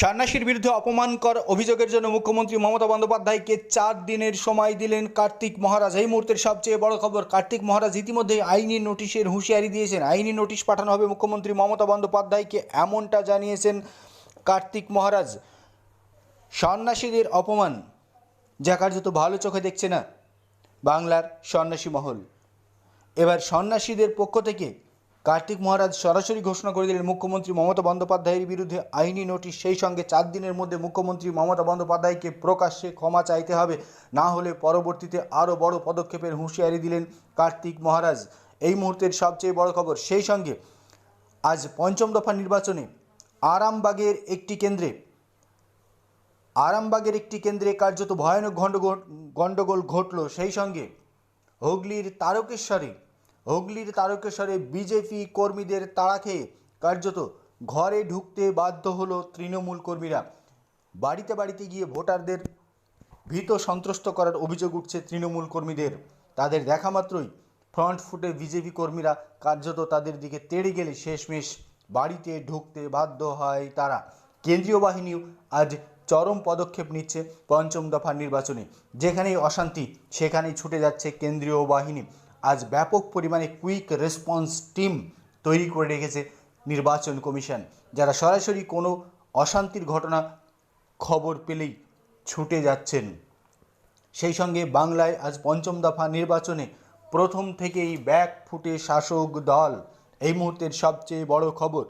সন্ন্যাসীর বিরুদ্ধে অপমানকর অভিযোগের জন্য মুখ্যমন্ত্রী মমতা বন্দ্যোপাধ্যায়কে চার দিনের সময় দিলেন কার্তিক মহারাজ। এই মুহূর্তের সবচেয়ে বড় খবর, কার্তিক মহারাজ ইতিমধ্যেই আইনি নোটিশের হুঁশিয়ারি দিয়েছেন। আইনি নোটিশ পাঠানো হবে মুখ্যমন্ত্রী মমতা বন্দ্যোপাধ্যায়কে, এমনটা জানিয়েছেন কার্তিক মহারাজ। সন্ন্যাসীদের অপমান যা কার্যত ভালো চোখে দেখছে না বাংলার সন্ন্যাসী মহল। এবার সন্ন্যাসীদের পক্ষ থেকে কার্তিক মহারাজ সরাসরি ঘোষণা করে দিলেন, মুখ্যমন্ত্রী মমতা বন্দ্যোপাধ্যায়ের বিরুদ্ধে আইনি নোটিশ। সেই সঙ্গে চার দিনের মধ্যে মুখ্যমন্ত্রী মমতা বন্দ্যোপাধ্যায়কে প্রকাশ্যে ক্ষমা চাইতে হবে। না হলে পরবর্তীতে আরও বড় পদক্ষেপের হুঁশিয়ারি দিলেন কার্তিক মহারাজ। এই মুহূর্তের সবচেয়ে বড় খবর, সেই সঙ্গে আজ পঞ্চম দফা নির্বাচনে আরামবাগের একটি কেন্দ্রে, আরামবাগের একটি কেন্দ্রে কার্যত ভয়ানক গণ্ডগোল গণ্ডগোল ঘটল। সেই সঙ্গে হুগলির তারকেশ্বরে হুগলির তারকেশ্বরে বিজেপি কর্মীদের তাড়া খেয়ে কার্যত ঘরে ঢুকতে বাধ্য হলো তৃণমূল কর্মীরা। বাড়িতে বাড়িতে গিয়ে ভোটারদের ভীত সন্ত্রস্ত করার অভিযোগ উঠছে তৃণমূল কর্মীদের। তাদের দেখা মাত্রই ফ্রন্ট ফুটে বিজেপি কর্মীরা কার্যত তাদের দিকে তেড়ে গেলে শেষমেশ বাড়িতে ঢুকতে বাধ্য হয় তারা। কেন্দ্রীয় বাহিনীও আজ চরম পদক্ষেপ নিচ্ছে পঞ্চম দফার নির্বাচনে। যেখানেই অশান্তি, সেখানেই ছুটে যাচ্ছে কেন্দ্রীয় বাহিনী। আজ ব্যাপক পরিমাণে কুইক রেসপন্স টিম তৈরি করে রেখেছে নির্বাচন কমিশন, যারা সরাসরি কোনো অশান্তির ঘটনা খবর পেলেই ছুটে যাচ্ছেন। সেই সঙ্গে বাংলায় আজ পঞ্চম দফা নির্বাচনে প্রথম থেকেই ব্যাক ফুটে শাসক দল, এই মুহূর্তের সবচেয়ে বড় খবর।